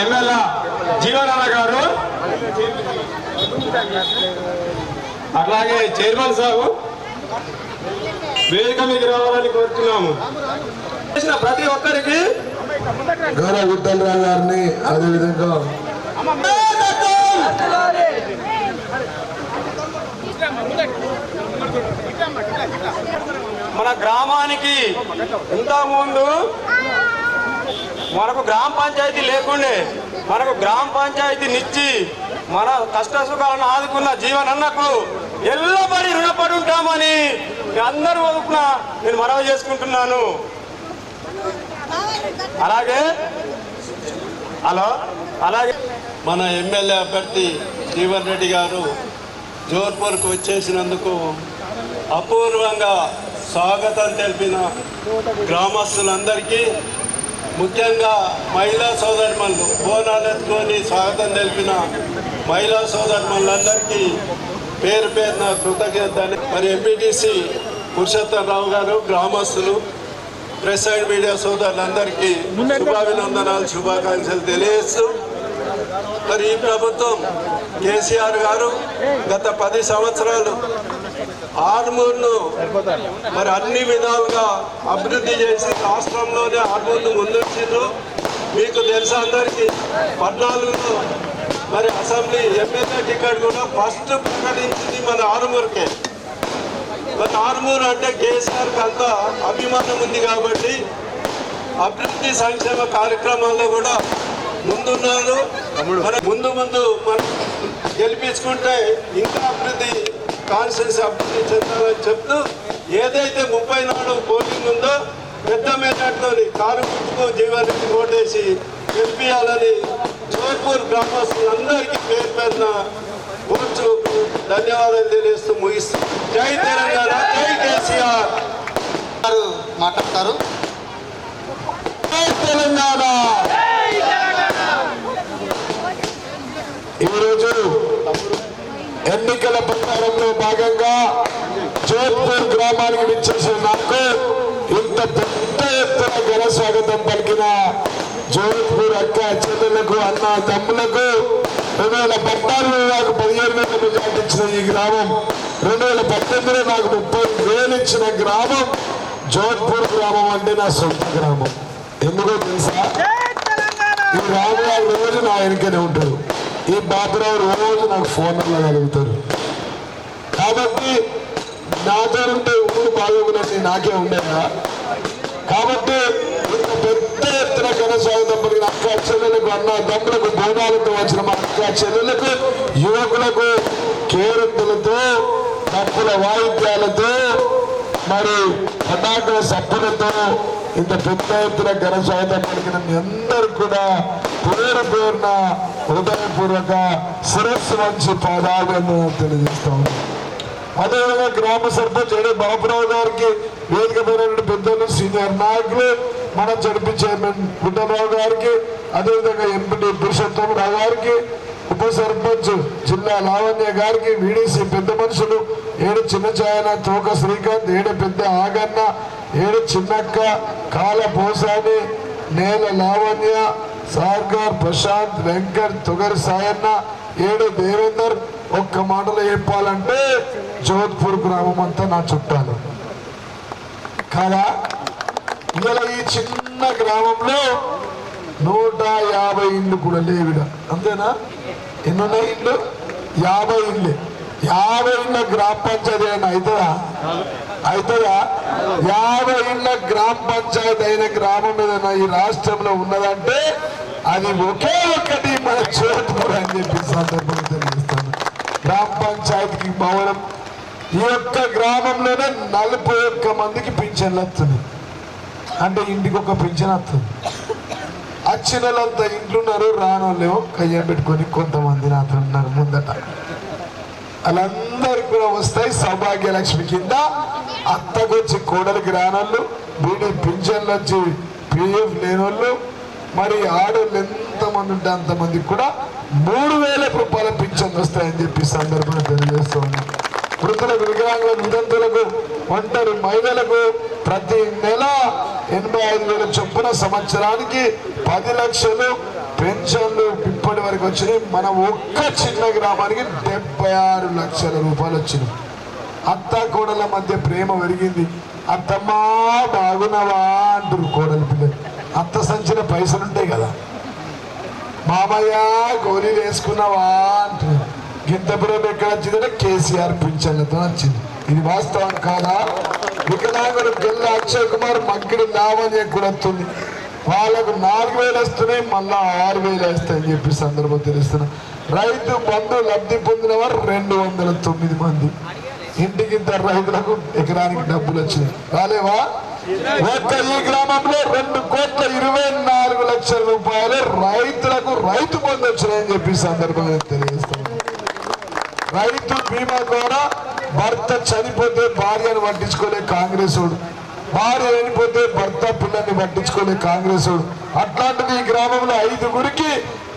MLA జీవనాన్న గారు. అట్లాగే chairman Sabu. వేదిక మీకు రావాలని కోరుతున్నాము చేసిన ప్రతి ఒక్కరికి గౌరవ విఠలరావు గారిని అదేవిధంగా మన గ్రామానికి ఇంతకుముందు మనకు గ్రామ పంచాయతీ లేకుండే మనకు గ్రామ పంచాయతీనిచ్చి మన కష్ట సుఖాలను ఆదుకున్న జీవనన్నకు ఎల్లబడి రుణపడి ఉంటామని అందరూ వదుకున నేను మనవి చేసుకుంటున్నాను. అలాగే హలో అలాగే. మన ఎమ్మెల్యే అభ్యర్థి జీవన్ రెడ్డి గారు జోర్పూర్కు వచ్చేసినందుకు అపూర్వంగా స్వాగతం తెలిపిన గ్రామస్తులందరికీ ముఖ్యంగా మహిళా సోదరిమణులు బోనాలు ఎత్తుకొని స్వాగతం తెలిపిన మహిళా సోదరిమణులందరికీ పేరు పేరున కృతజ్ఞతలు. మరి ఎంపీటీసీ పురుషోత్తమరావు గారు గ్రామస్తులు ప్రెస్ అండ్ మీడియా సోదరులందరికీ శుభాభినందనాలు శుభాకాంక్షలు తెలియజేస్తూ మరి ఈ ప్రభుత్వం కేసీఆర్ గారు గత పది సంవత్సరాలు ఆర్మూర్ను మరి అన్ని విధాలుగా అభివృద్ధి చేసి రాష్ట్రంలోనే ఆర్మూర్ను ముందుంచారు మీకు తెలుసా అందరికీ? పద్నాలుగులో మరి అసెంబ్లీ ఎమ్మెల్యే టికెట్ కూడా ఫస్ట్ ప్రకటించింది మన ఆరుమూరుకే. మరి ఆరుమూరు అంటే కేసీఆర్కి అంత అభిమానం ఉంది కాబట్టి అభివృద్ధి సంక్షేమ కార్యక్రమాల్లో కూడా ముందున్నారు. మన ముందు ముందు మనం గెలిపించుకుంటే ఇంకా అభివృద్ధి కాన్స్టిట్యూన్సీ అభివృద్ధి చెందాలని చెప్తూ ఏదైతే ముప్పై నాడు పోలింగ్ ఉందో పెద్ద మెజార్టీతో కారు గుర్తుకు జీవానికి ఓటేసి గెలిపించాలని జోర్పూర్ గ్రామస్తులందరికీ పేరు పేరున ఓట్స్ ధన్యవాదాలు తెలియజేస్తూ ముగిస్తూ జై తెలంగాణ జై కేసీఆర్. గారు మాట్లాడతారు. జై తెలంగాణ. ఈరోజు ఎన్నికల ప్రచారంలో భాగంగా జోధ్పూర్ గ్రామానికి విచ్చేసిన నాకు ఇంత పెద్ద ఎత్తున ఘన స్వాగతం పలికిన జోధ్పూర్ అక్క చెల్లెలకు అన్న తమ్ములకు రెండు వేల పద్నాలుగులో నాకు పదిహేను వేల మెజార్టీ ఇచ్చిన ఈ గ్రామం రెండు వేల పద్దెనిమిదిలో నాకు ముప్పై వేలు ఇచ్చిన గ్రామం జోధ్పూర్ గ్రామం అంటే నా సొంత గ్రామం. ఎందుకో తెలుసా? ఈ రాముగారు రోజు నా వెనుకనే ఉంటాడు. ఈ బాబురావు రోజు నాకు ఫోన్లో కలుగుతారు కాబట్టి నాతో ఉంటే ఊరు బాగోకునేసి నాకే ఉండేదా? కాబట్టి ఇంత పెద్ద ఎత్తున కొనసాగుతున్నప్పటికీ అక్క చెల్లెలకు అన్న దమ్ములకు బోనాలతో వచ్చిన మా అక్క చెల్లెలకు యువకులకు కేరింతలతో తప్పుల వాయిద్యాలతో మరి పటాకుల సప్పులతో ఇంత పెద్ద ఎత్తున ఘన స్వాగతం అందరూ కూడా పేరు పేరున హృదయపూర్వక శిరస్సు మంచి పాదాలను తెలియజేస్తాం అదేవిధంగా గ్రామ సర్పంచ్ ఎడే బాబురావు గారికి వేదిక పైన పెద్దలు సీనియర్ నాయకులు మన జడిపి చైర్మన్ గుడ్డరావు గారికి అదేవిధంగా ఎంపీ పురుషోత్తమరావు గారికి ఉప సర్పంచ్ జిల్లా లావణ్య గారికి వీడీసీ పెద్ద మనుషులు ఏడు చిన్నచాయన తోక శ్రీకాంత్ ఏడు పెద్ద ఆగన్న ఏడు చిన్నక్క కాల పోసాని నేల లావణ్య సార్గార్ ప్రశాంత్ వెంకట్ తుగర్ సాయన్న ఏడు దేవేందర్ ఒక్క మాటలో చెప్పాలంటే జోధ్పూర్ గ్రామం అంతా నా చుట్టాలు. కాదా? ఇలా ఈ చిన్న గ్రామంలో నూట యాభై ఇండ్లు కూడా లేవిడ అంతేనా? ఎన్ని ఉన్నాయి ఇండ్లు? యాభై ఇండ్లు. యాభై ఇండ్ల గ్రామ పంచాయతీ అయినా అవుతుందా? అవుతుందా యాభై ఉన్న గ్రామ పంచాయతీ అయిన గ్రామం ఏదైనా ఈ రాష్ట్రంలో ఉన్నదంటే అది ఒకే ఒక్కటి మన జోధ్పూర్ అని చెప్పి సందర్భంగా తెలియజేస్తాను గ్రామ పంచాయతీకి భవనం ఈ యొక్క గ్రామంలోనే నలభై ఒక్క మందికి పింఛన్లు వస్తుంది. అంటే ఇంటికి ఒక పింఛన్ వస్తుంది. వచ్చిన వాళ్ళంతా ఇంట్లున్నారు రానోళ్ళేమో కయ్యం పెట్టుకొని కొంతమంది నాతో ఉన్నారు ముందట. వాళ్ళందరికి కూడా వస్తాయి సౌభాగ్యలక్ష్మి కింద. అత్తకొచ్చి కోడలికి రానోళ్ళు బీడీ పింఛన్లు వచ్చి పిఎఫ్ లేనోళ్ళు మరి ఆడోళ్ళు ఎంతమంది ఉంటే అంతమందికి కూడా మూడు వేల రూపాయల పింఛన్లు వస్తాయని చెప్పి సందర్భంగా తెలియజేస్తూ ఉన్నాం. వృద్ధులకు వికలాంగులకు వితంతులకు ఒంటరి మహిళలకు ప్రతి నెల ఎనభై ఐదు వేల చొప్పున సంవత్సరానికి పది లక్షలు పెన్షన్లు ఇప్పటి వచ్చినాయి. మన ఒక్క చిన్న గ్రామానికి డెబ్బై ఆరు లక్షల రూపాయలు వచ్చినాయి. అత్త కోడల మధ్య ప్రేమ పెరిగింది. అత్తమ్మా బాగున్నావా? అంటారు కోడలి పిల్లలు. అత్త సంచిన పైసలు ఉంటాయి కదా. మామయ్య గోళీలు వేసుకున్నావా? అంటారు గింతపురం ప్రేమ ఎక్కడ వచ్చిందంటే కేసీఆర్ పింఛన్లతో వచ్చింది. ఇది వాస్తవం కాదా? వికలాంగులు గెల్ల అక్షయ్ కుమార్ మగ్గిడి లావణ్య కూడా వస్తుంది వాళ్ళకు నాలుగు వేలు వస్తున్నాయి మళ్ళా ఆరు వేలు వేస్తాయని చెప్పి సందర్భం తెలుస్తున్నా. రైతు బంధు లబ్ధి పొందిన వారు రెండు వందల తొమ్మిది మంది. ఇంటికి ఇద్దరు రైతులకు ఎకరానికి డబ్బులు వచ్చినాయి. రాలేవా? ఒక్క ఈ గ్రామంలో రెండు కోట్ల ఇరవై నాలుగు లక్షల రూపాయలు రైతులకు రైతు పొందొచ్చినాయని చెప్పి సందర్భంగా తెలియజేస్తాను రైతు బీమా ద్వారా భర్త చనిపోతే భార్యను పట్టించుకోలే కాంగ్రెస్ వాడు. వారు చనిపోతే భర్త పిల్లల్ని పట్టించుకునే కాంగ్రెస్ అట్లాంటిది ఈ గ్రామంలో ఐదుగురికి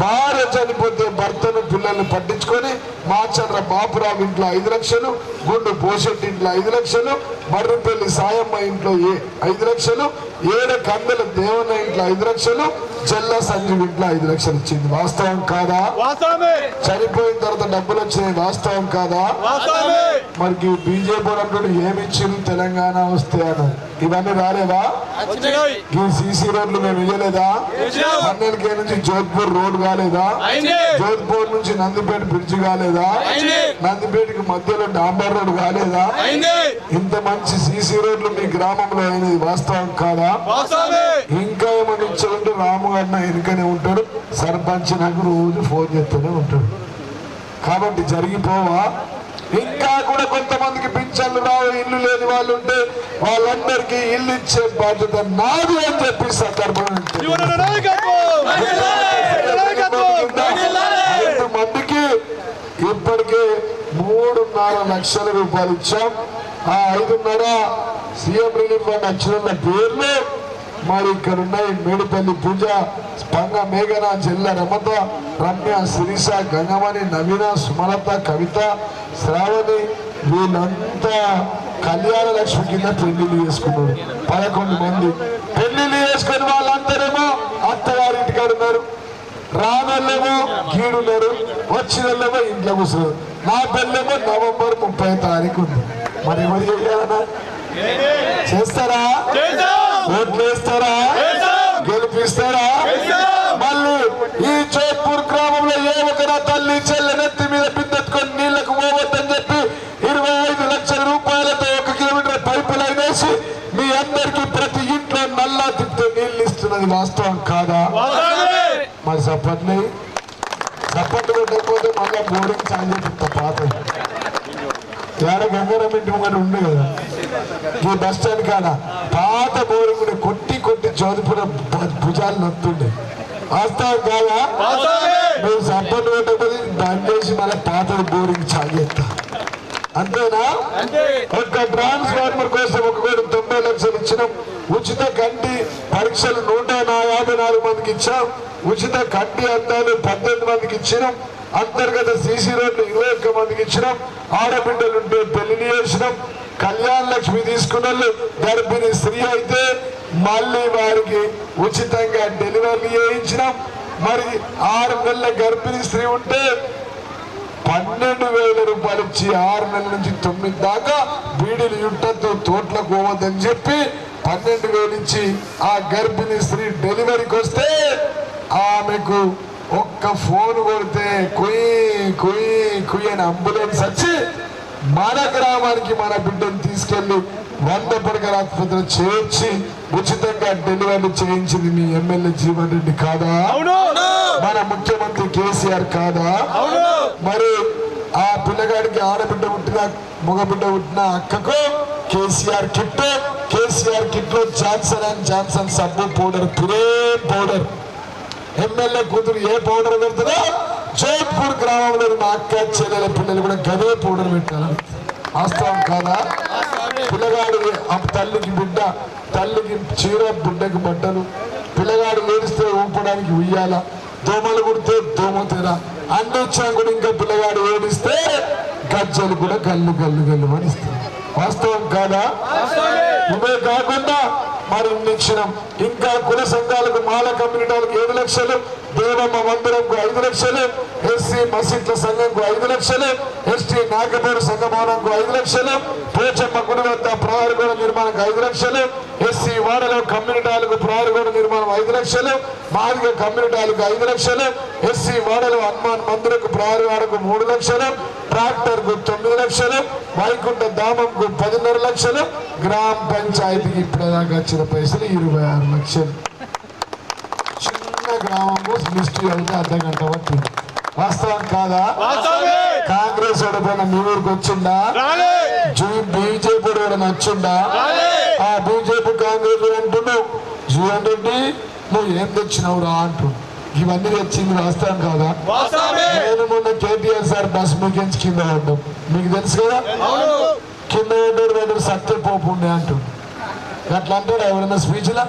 భార్య చనిపోతే భర్తను పిల్లల్ని పట్టించుకొని మాచర్ల బాపురావు ఇంట్లో ఐదు లక్షలు గుండు పోషెట్టి ఇంట్లో ఐదు లక్షలు మర్రిపల్లి సాయమ్మ ఇంట్లో ఏ ఐదు లక్షలు ఏడు కందల దేవన్న ఇంట్లో ఐదు లక్షలు చెల్ల సంజీవ్ ఇంట్లో ఐదు లక్షలు ఇచ్చింది. వాస్తవం కాదా? చనిపోయిన తర్వాత డబ్బులు వచ్చినాయి. వాస్తవం కాదా? మరి బీజేపీ ఏమి ఇచ్చింది తెలంగాణ వస్తే అన్నారు. ఇవన్నీ రాలేవా? ఈ సీసీ రోడ్లు మేము ఇయ్యలేదా? పన్నెండుకే నుంచి జోధ్పూర్ రోడ్ కాలేదా? జోధ్పూర్ నుంచి నందిపేట బ్రిడ్జ్ కాలేదా? నందిపేటకి మధ్యలో డాంబర్ రోడ్ కాలేదా? ఇంత మంచి సీసీ రోడ్లు మీ గ్రామంలో అయినది వాస్తవం కాదా? ఇంకా ఏమైనా ఇచ్చారంటే రాము అన్న వెనుకనే ఉంటాడు. సర్పంచ్ నాకు రోజు ఫోన్ చేస్తూనే ఉంటాడు. కాబట్టి జరిగిపోవా? ఇంకా కూడా కొంతమందికి పింఛన్లు రావు ఇల్లు లేని వాళ్ళు ఉంటే వాళ్ళందరికీ ఇల్లు ఇచ్చే బాధ్యత నాది అని చెప్పి సందర్భం మందికి ఇప్పటికే మూడున్నర లక్షల రూపాయలు ఇచ్చాం. ఆ ఐదున్నర సీఎం రిలీఫ్ ఫండ్ వచ్చిన పేర్లు మరి ఇక్కడ ఉన్నాయి. మేడుపల్లి పూజ స్పంగ మేఘన చెల్ల రమత రమ్య శిరీష గంగమణి నవీన సుమలత కవిత శ్రావణి వీళ్ళంతా కళ్యాణ లక్ష్మి కింద పెళ్ళిళ్ళు చేసుకున్నారు. పదకొండు మంది. పెళ్ళిళ్ళు చేసుకుని వాళ్ళందరేమో అత్తగారి ఇంటికాడ ఉన్నారు. రానోళ్ళేమో కీడున్నారు వచ్చినోళ్ళేమో ఇంట్లో కూర్చున్నారు. నా పెళ్ళేమో నవంబర్ ముప్పై తారీఖు ఉంది. మరి ఎవరు చేయాలన్నా? చేస్తారా? ఓట్లు వేస్తారా గెలిపిస్తారా? మళ్ళీ ఈ జోధ్పూర్ గ్రామంలో ఏ ఒక తల్లి చెల్లెనెత్తి మీద బిద్దెత్తుకొని నీళ్ళకు పోవద్దని చెప్పి ఇరవై ఐదు లక్షల రూపాయలతో ఒక కిలోమీటర్ పైపు లైన్ వేసి మీ అందరికి ప్రతి ఇంట్లో నల్లా తిప్పి నీళ్ళు ఇస్తున్నది వాస్తవం కాదా? మరి సప్పట్లే సప్పట్లు పెట్టకపోతే మళ్ళీ బోరింగ్ చాలు చెప్తా పాత ఏడ గంగారం ఇంటి ముంగట ఉంది కదా. ఈ బస్ స్టాండ్ కాడ పాత బోరింగ్ ఉండే కొట్టి కొట్టి జోధపుర భుజాలు నొత్తుండే. వాస్తవం కాదా? మేము పెట్టకపోతే బంద్ చేసి మళ్ళీ పాత బోరింగ్ చాగేస్తా అంతేనా? ఒక్క ట్రాన్స్ఫార్మర్ కోసం ఒక కోటి తొంభై లక్షలు ఇచ్చినాం. ఉచిత కంటి పరీక్షలు నూట యాభై నాలుగు మందికి ఇచ్చాం. ఉచిత కంటి అద్దాలు పద్దెనిమిది మందికి ఇచ్చినాం. అంతర్గత సీసీ రోడ్లు ఇరవై ఒక్క మందికి ఇచ్చినాం. ఆడబిడ్డలు ఉంటే పెళ్ళి చేసినాం. కళ్యాణ లక్ష్మి తీసుకున్న వాళ్ళు స్త్రీ అయితే మళ్ళీ వారికి ఉచితంగా డెలివరీ చేయించినాం. మరి ఆరు నెలల గర్భిణీ స్త్రీ ఉంటే పన్నెండు వేల రూపాయలు ఇచ్చి ఆరు నెలల నుంచి తొమ్మిది దాకా బీడీలు యుట్టతో తోటలకు పోవద్దని చెప్పి పన్నెండు వేలు ఇచ్చి ఆ గర్భిణీ స్త్రీ డెలివరీకి వస్తే ఆమెకు ఒక్క ఫోన్ కొడితే కుయ్ కుయ్ కుయ్ అని అంబులెన్స్ వచ్చి మన గ్రామానికి మన బిడ్డను తీసుకెళ్ళి వంద పడకల ఆసుపత్రిలో చేర్చి ఉచితంగా డెలివరీ చేయించింది మీ ఎమ్మెల్యే జీవన్ రెడ్డి కాదా? మన ముఖ్యమంత్రి కేసీఆర్ కాదా? మరి ఆ పిల్లగాడికి ఆడబిడ్డ పుట్టిన మగబిడ్డ పుట్టిన అక్కకు కేసీఆర్ కిట్. కేసీఆర్ కిట్లో జాన్సన్ అండ్ జాన్సన్ సబ్బు పౌడర్ పిరే పౌడర్. ఎమ్మెల్యే కూతురు ఏ పౌడర్ పెడుతుందో జైపూర్ గ్రామంలో మా అక్క చెల్లెల పిల్లలు కూడా గదే పౌడర్ పెట్టాలి. వాస్తవం కాదా? పిల్లగాడు ఆ తల్లికి బిడ్డ తల్లికి చీర బిడ్డకి బట్టలు పిల్లగాడు ఏడిస్తే ఊపడానికి ఉయ్యాల దోమలు కుడితే దోమ తెర ఇచ్చినా కూడా ఇంకా పిల్లగాడు ఏడిస్తే గజ్జలు కూడా గల్లు గల్లు గల్లు అని వాస్తవం కాదా? ఇవే కాకుండా మరి ఇచ్చినాం ఇంకా కుల సంఘాలకు మాల కమ్యూనిటీలకు ఏడు లక్షలు దేవమ్మ మందిరంకు ఐదు లక్షలు ఎస్సీ మసీద్ల సంఘంకు ఐదు లక్షలు ఎస్టీ నాగపూర్ సంఘ భవనంకు ఐదు లక్షలు పోచమ్మ గుణవత్త వద్ద నిర్మాణకు నిర్మాణంకు ఐదు లక్షలు ఎస్సీ వాడలో కమ్యూనిటీలకు ప్రహారగోడ నిర్మాణం ఐదు లక్షలు మాదిగ కమ్యూనిటీలకు ఐదు లక్షలు ఎస్సీ వాడలో హనుమాన్ మందిరకు ప్రహారవాడకు మూడు లక్షలు ట్రాక్టర్కు తొమ్మిది లక్షలు వైకుంఠ ధామంకు పదిన్నర లక్షలు గ్రామ పంచాయతీకి ఇప్పటిదాకా వచ్చిన పైసలు ఇరవై ఆరు లక్షలు. చిన్న గ్రామము లిస్టు అయితే అర్ధ గంట పట్టింది. వాస్తవం కాదా? కాంగ్రెస్ ఓడిపోయిన మీ ఊరికి వచ్చిందా? బీజేపీ వచ్చిందా? ఆ బీజేపీ కాంగ్రెస్ అంటున్నావు జీవన్ రెడ్డి నువ్వు ఏం తెచ్చినావు రా అంటు. ఇవన్నీ తెచ్చింది వాస్తవం కాదా? నేను మొన్న కేటీఆర్ సార్ బస్ మీకెంచి కింద పడ్డాం. మీకు తెలుసు కదా? కింద పడ్డాడు దగ్గర సత్యపోపు ఉండే అంటుండు అట్లా అంటాడు ఎవరైనా స్పీచ్లా?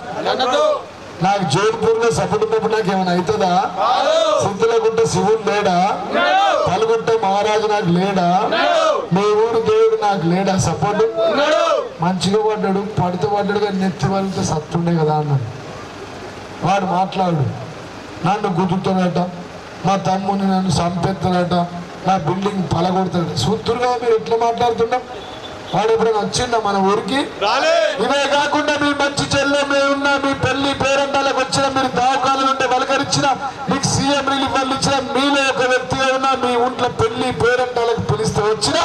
నాకు జోధ్పూర్లో సపోర్ట్ నాకు ఏమైనా అవుతుందా? సిద్ధులగుంట శివుడు లేడా? పలుగుంట మహారాజు నాకు లేడా? మీ ఊరు దేవుడు నాకు లేడా సపోర్ట్? మంచిగా పడ్డాడు పడితే పడ్డాడు కానీ నెత్తి వాళ్ళతో సత్తుండే కదా అన్నాడు. వాడు మాట్లాడు. నన్ను గుద్దుతాడట మా తమ్ముని నన్ను చంపేస్తాడట నా బిల్డింగ్ పలగొడతాడు సూత్రుగా మీరు ఎట్లా మాట్లాడుతున్నాం వాడు ఎప్పుడైనా వచ్చిందా మన ఊరికి? ఇవే కాకుండా మీ మంచి చెల్లె మీ ఉన్న మీ పెళ్ళి పేరంటాలకు వచ్చిన మీరు దావకాలు ఉంటే పలకరించిన మీకు సీఎం రిలీఫ్ వాళ్ళు ఇచ్చిన మీలో ఒక వ్యక్తిగా ఉన్న మీ ఇంట్లో పెళ్ళి పేరంటాలకు పిలిస్తే వచ్చిన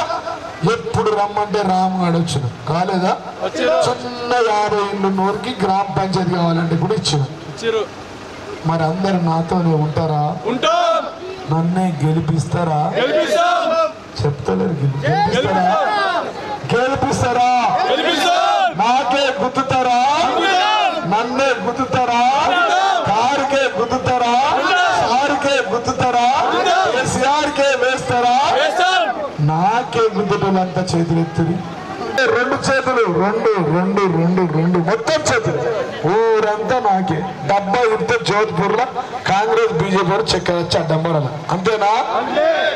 ఎప్పుడు రమ్మంటే రామగాడు వచ్చిన కాలేదా? చిన్న యాభై ఇల్లు నూరికి గ్రామ పంచాయతీ కావాలంటే కూడా ఇచ్చిన మరి అందరు నాతోనే ఉంటారా? నన్నే గెలిపిస్తారా? చెప్తలేరు గెలి- గెలిపిస్తారా? గెలిపిస్తారా? నాకే గుద్దుతారా? నన్నే గుద్దుతారా? కారుకే గుద్దుతారా? సారుకే గుద్దుతారా? కేసీఆర్కే వేస్తారా? నాకే గుద్దుటోళ్ళంతా చేతులు ఎత్తుది రెండు చేతులు రెండు రెండు రెండు రెండు మొత్తం చేతులు ఊరంతా నాకే డబ్బా ఇస్తే జోధ్పూర్లో కాంగ్రెస్ బీజేపీ చక్కెర వచ్చి అడ్డంబరాల అంతేనా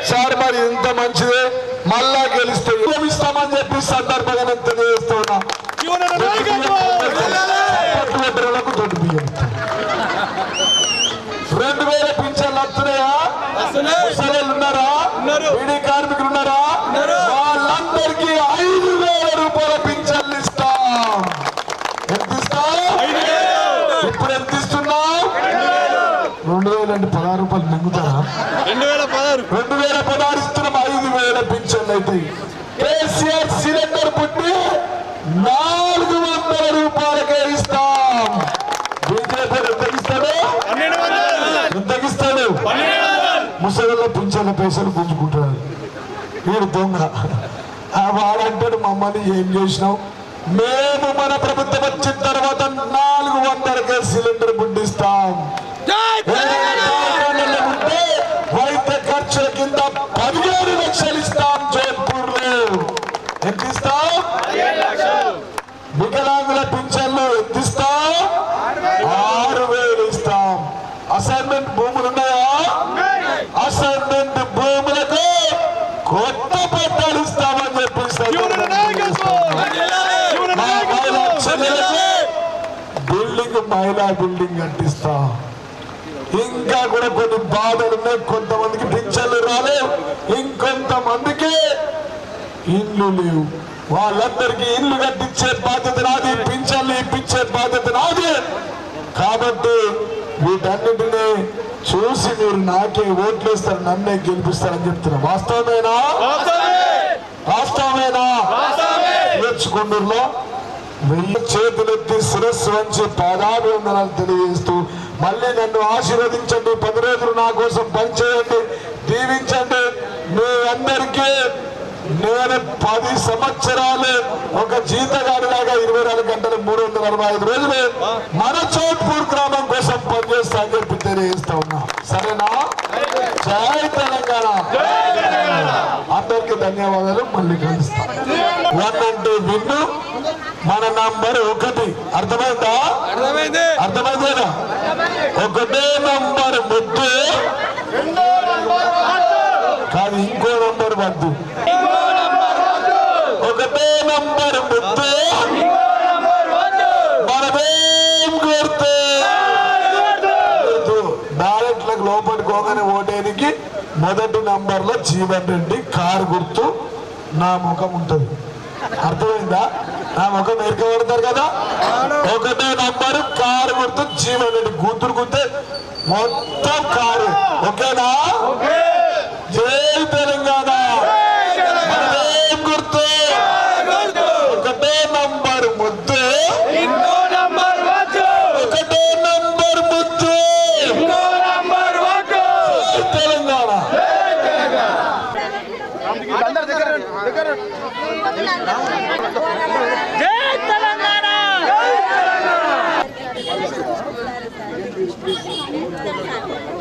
సార్ మరి ఇంత మంచిదే మళ్ళా గెలిస్తే ఇస్తామని చెప్పి సందర్భంగా నేను తెలియజేస్తున్నా. రెండు వేల పింఛన్లు వస్తున్నాయా ఉన్నారా కార్మికులు ఉన్నారా అంటే పదహారు రూపాయలు మింగుతారా? రెండు వేల పదహారు. రెండు వేల పదహారు ఇస్తున్నాం ఐదు వేల పింఛన్లు అయితే కేసీఆర్ సిలిండర్ పుట్టి నాలుగు వందల రూపాయలకే ఇస్తాం. బీజేపీ ఎంత ఇస్తాడు పన్నెండు వందలు. ఎంత ఇస్తాడు ముసలిలో పింఛన్ల పైసలు గుంజుకుంటున్నాడు. వీడు దొంగ. ఆ వాడంటాడు మమ్మల్ని ఏం చేసినావు? మేము మన ప్రభుత్వం వచ్చిన తర్వాత నాలుగు వందలకే సిలిండర్ బుడ్డిస్తాం ఉంటే వైద్య ఖర్చుల కింద పదిహేడు లక్షలు ఇస్తాం జోధ్పూర్లో ఎంత ఇస్తాం వికలాంగుల పింఛన్లు ఎంత ఇస్తాం ఆరు వేలు ఇస్తాం అసైన్మెంట్ భూములు ఉన్నాయా అసైన్మెంట్ భూములకు కొత్త పట్టాలు ఇస్తామని చెప్పి బిల్డింగ్ మహిళా బిల్డింగ్ కట్టిస్తా. ఇంకా కూడా కొన్ని బాధలు ఉన్నాయి. కొంతమందికి పింఛన్లు రాలేవు ఇంకొంతమందికి ఇల్లు లేవు. వాళ్ళందరికీ ఇల్లు కట్టించే బాధ్యత నాది పింఛన్లు ఇప్పించే బాధ్యత నాది. కాబట్టి వీటన్నిటిని చూసి మీరు నాకే ఓట్లు వేస్తారు నన్నే గెలిపిస్తారని చెప్తున్నా. వాస్తవమేనా? వాస్తవమేనా? నేర్చుకుంటూరులో వెయ్యి చేతులెత్తి శిరస్సు వంచి పాదాభివందనాలు తెలియజేస్తూ మళ్ళీ నన్ను ఆశీర్వదించండి. పది రోజులు నా కోసం పనిచేయండి. దీవించండి. మీ అందరికీ నేను పది సంవత్సరాలు ఒక జీతగాడిలాగా ఇరవై నాలుగు గంటలు మూడు వందల అరవై ఐదు రోజులు మన చోట్పూర్ గ్రామం కోసం పనిచేస్తా అని చెప్పి తెలియజేస్తా ఉన్నా. సరేనా? జై తెలంగాణ. అందరికి ధన్యవాదాలు. మళ్ళీ కలుస్తాం. వన్ అంటే విన్ను మన నంబర్ ఒకటి. అర్థమైందా? అర్థమైంది. అర్థమైందేనా? ఒకటే నంబర్ ముద్దు కాదు ఇంకో నంబర్ వద్దు ఒకటే నంబర్ ముద్దు మనదే పిలవగానే ఓటేనికి మొదటి నంబర్లో జీవన్ రెడ్డి కారు గుర్తు నా ముఖం ఉంటది. అర్థమైందా? నా ముఖం ఎరకబడతారు కదా? ఒకటో నంబర్ కారు గుర్తు జీవన్ రెడ్డి కూతురు గుర్తే మొత్తం కారు. ఓకేనా? జై